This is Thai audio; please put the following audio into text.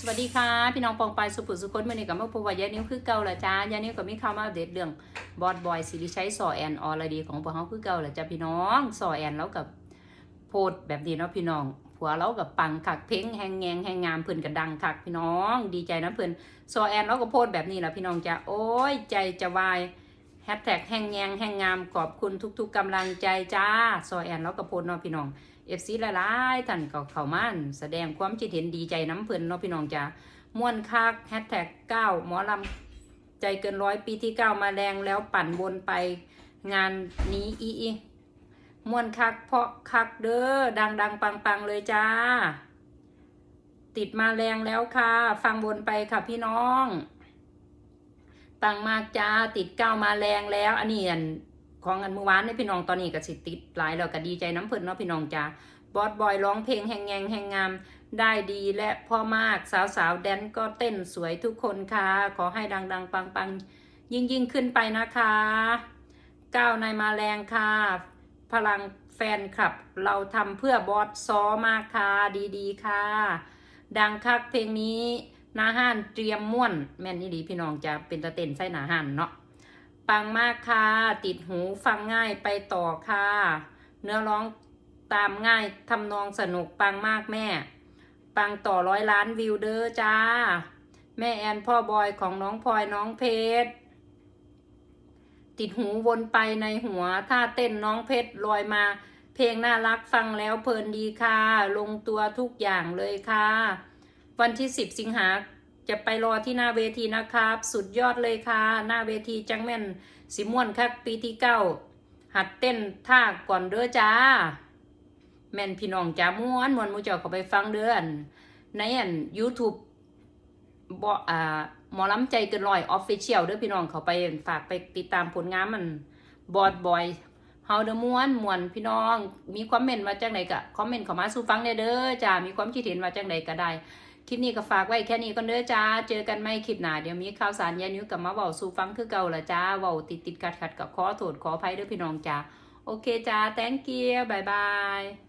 สวัสดีค่ะ พี่น้องปองปายสุภุสุคนมื่อนี้กับมาพบว่ายานิ้วคือเก่าละจ้ายานิ้วกับมีข่าวมาอัปเดตเรื่องบอดบอยสิริชัยสอแอนออลดีของพวกเขาคือเก่าละจ้าพี่น้องสอแอนแล้วกับโพดแบบนี้เนาะพี่น้องผัวเรากับปังคักเพลงแหงแงงแหงงามเพื่อนกับดังคักพี่น้อง ดีใจนะเพื่อนสอแอนแล้วก็โพดแบบนี้แหละพี่น้องจ้าโอ้ยใจจะวายแฮชแท็กแหงแงงแหงงามขอบคุณทุก ๆกำลังใจจ้าสอแอนแล้วก็โพดเนาะพี่น้อง เอฟซีหลายๆท่านก็เข้ามาแสดงความคิดเห็นดีใจน้ำเพิ่นเนาะพี่น้องจ้าม่วนคักแฮชแท็กเก้าหมอลำใจเกินร้อยปีที่เก้ามาแรงแล้วปั่นวนไปงานนี้อีอีม่วนคักเพราะคักเด้อดังดังปังปังเลยจ้า ติดมาแรงแล้วค่ะ ฟังวนไปค่ะพี่น้องปังมากจ้าติดเก้ามาแรงแล้ว อันนี้อัน ของอันเมื่อวานนี่พี่น้องตอนนี้ก็สิติดหลายแล้วก็ดีใจน้ำเพิ่นเนาะพี่น้องจ้าบอสบอยร้องเพลงแหงแงงแหงงามได้ดีและพ่อมากสาวสาวแดนก็เต้นสวยทุกคนค่ะ ขอให้ดังๆ ปังๆ ยิ่งยิ่งขึ้นไปนะคะก้าวในายมาแรงค่ะ พลังแฟนคลับ เราทำเพื่อบอสซอมากค่ะดีๆค่ะ ดังคักเพลงนี้นาห้านเตรียมม่วน แม่นนี่ดีพี่น้องจะเป็นตะเต้นใส่หนาห้านเนาะ ปังมากค่ะ ติดหูฟังง่ายไปต่อค่ะ เนื้อร้องตามง่ายทำนองสนุกปังมากแม่ ปังต่อร้อยล้านวิวเด้อจ้า แม่แอนพ่อบอยของน้องพลอยน้องเพชรติดหูวนไปในหัวท่าเต้นน้องเพชรลอยมา เพลงน่ารักฟังแล้วเพลินดีค่ะ ลงตัวทุกอย่างเลยค่ะ วันที่ 10 สิงหา จะไปรอที่หน้าเวทีนะครับ สุดยอดเลยค่ะ หน้าเวทีจังแม่นสิม่วนครับปีที่เก้าหัดเต้นท่าก่อนเด้อจ้า แม่นพี่น้องจ้าม่วนมวนมูเจ้าเขาไปฟังเด้อนในอัน YouTube บ่อ่าหมอลำใจเกินร้อยออฟฟิเชียลเด้อพี่น้องเขาไปฝากไปติดตามผลงานมันบอดบอยเฮาเดอม่วนมวนพี่น้อง มีความเมนต์ว่าจังไดก็คอมเมนต์เข้ามาสู่ฟังได้เด้อจ้ามีความคิดเห็นว่าจังไดก็ได้ คลิปนี้ก็ฝากไว้แค่นี้ก่อนเด้อจ้า เจอกันไม่คลิปหน้าเดี๋ยวมีข่าวสารยานิ้วกับมาเว้าสู่ฟังคือเก่าละจ้าเว้าติดติดขัดขัดกับขอโทษขออภัยเด้อพี่น้องจ้า โอเคจ้า thank you บายบาย